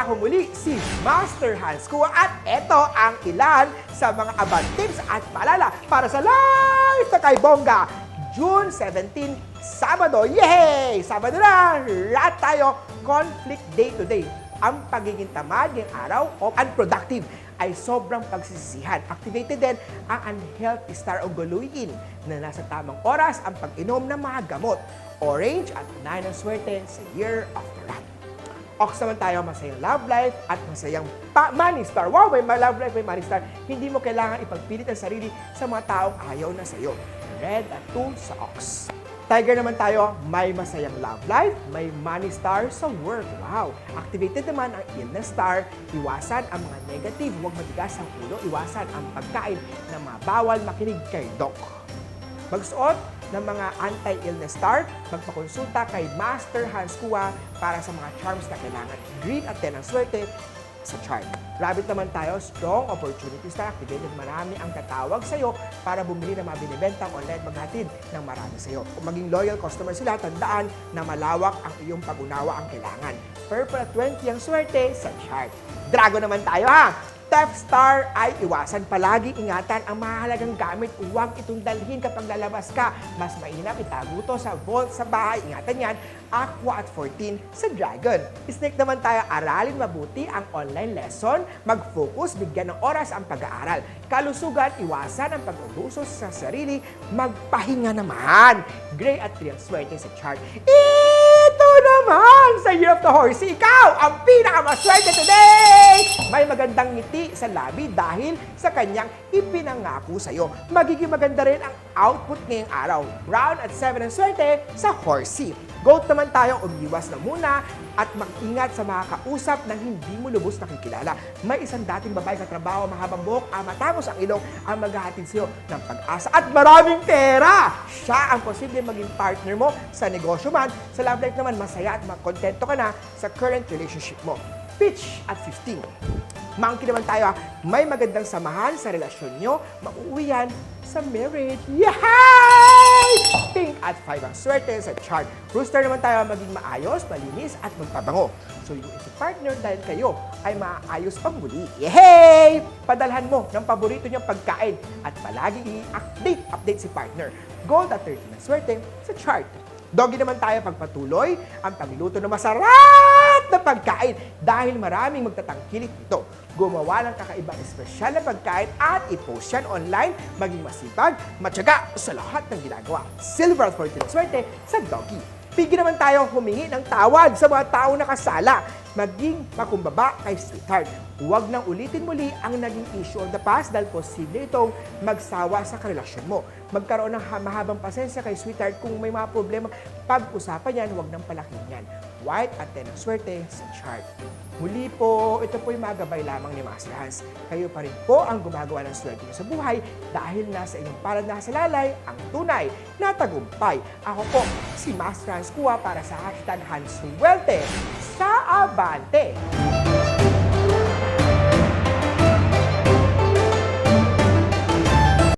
ako muli si Master Hans Kua at ito ang ilan sa mga abang tips at paalala para sa live sa kay Bongga. June 17, Sabado. Yay! Sabado na! Lahat tayo conflict day to day. Ang pagiging tamad ngayong araw o unproductive ay sobrang pagsisisihan. Activated din ang unhealthy star o guluin na nasa tamang oras ang pag-inom ng mga gamot. Orange at 9 ang swerte sa Year of the Rat. Ox naman tayo, masayang love life at masayang pa- money star. Wow, may ma- love life, may money star. Hindi mo kailangan ipagpilit ang sarili sa mga taong ayaw na sa'yo. Red at 2 sa Ox. Tiger naman tayo, may masayang love life, may money star sa work. Wow! Activated naman ang illness star, iwasan ang mga negative, huwag matigas ang ulo, iwasan ang pagkain na mabawal makinig kay Doc. Magsuot ng mga anti-illness star, magpakonsulta kay Master Hans Kua para sa mga charms na kailangan. Green at 10 ang swerte sa chart. Rabbit naman tayo, strong opportunity star activated. Marami ang tatawag sa'yo para bumili ng mga binibentang online maghatid ng marami sa'yo. Kung maging loyal customer sila, tandaan na malawak ang iyong pag-unawa ang kailangan. Purple at 20 ang swerte sa chart. Dragon naman tayo ha! Theft Star ay iwasan palagi ingatan ang mahalagang gamit. Huwag itong dalhin kapag lalabas ka. Mas mainam itago to sa vault sa bahay. Ingatan yan. Aqua at 14 sa Dragon. Snake naman tayo, aralin mabuti ang online lesson. Mag-focus, bigyan ng oras ang pag-aaral. Kalusugan, iwasan ang pag-ubuso sa sarili. Magpahinga naman. Gray at 3 ang sa chart. Ito naman sa Year of the Horse. Ikaw ang pinakamaswerte today! May magandang ngiti sa labi dahil sa kanyang ipinangako sa'yo. Magiging maganda rin ang output ngayong araw. Round at 7 ang swerte sa Horsey. Goat naman tayo, umiwas na muna at mag-ingat sa mga kausap na hindi mo lubos nakikilala. May isang dating babae sa trabaho, mahabang buhok, ang matangos ang ilong, ang maghahatid sa'yo ng pag-asa at maraming pera! Siya ang posibleng maging partner mo sa negosyo man. Sa love life naman, masaya at makontento ka na sa current relationship mo. Pitch at 15. Monkey naman tayo, ah. may magandang samahan sa relasyon nyo, mauuwi yan sa marriage. Yay! Pink at 5 ang swerte sa chart. Rooster naman tayo, maging maayos, malinis at magpabango. So yung ito partner dahil kayo ay maayos pang muli. Yay! Padalhan mo ng paborito niyong pagkain at palagi i-update update si partner. Gold at 13 ang swerte sa chart. Doggy naman tayo pagpatuloy ang pagluto ng masarap na pagkain dahil maraming magtatangkilik nito. Gumawa ng kakaibang espesyal na pagkain at i-post yan online, maging masipag, matyaga sa lahat ng ginagawa. Silver at 14 ang swerte sa Doggy. Pigi naman tayo humingi ng tawad sa mga tao na kasala. Maging makumbaba kay sweetheart. Huwag nang ulitin muli ang naging issue of the past dahil posible itong magsawa sa karelasyon mo. Magkaroon ng ha- mahabang pasensya kay sweetheart kung may mga problema. Pag-usapan yan, huwag nang palaking yan. White at 10 ang swerte sa chart. Muli po, ito po yung magabay lamang ni Master Hans. Kayo pa rin po ang gumagawa ng swerte sa buhay dahil nasa inyong palad na sa lalay ang tunay na tagumpay. Ako po, si Master Hans Kua para sa hashtag Hans Welte sa Abante.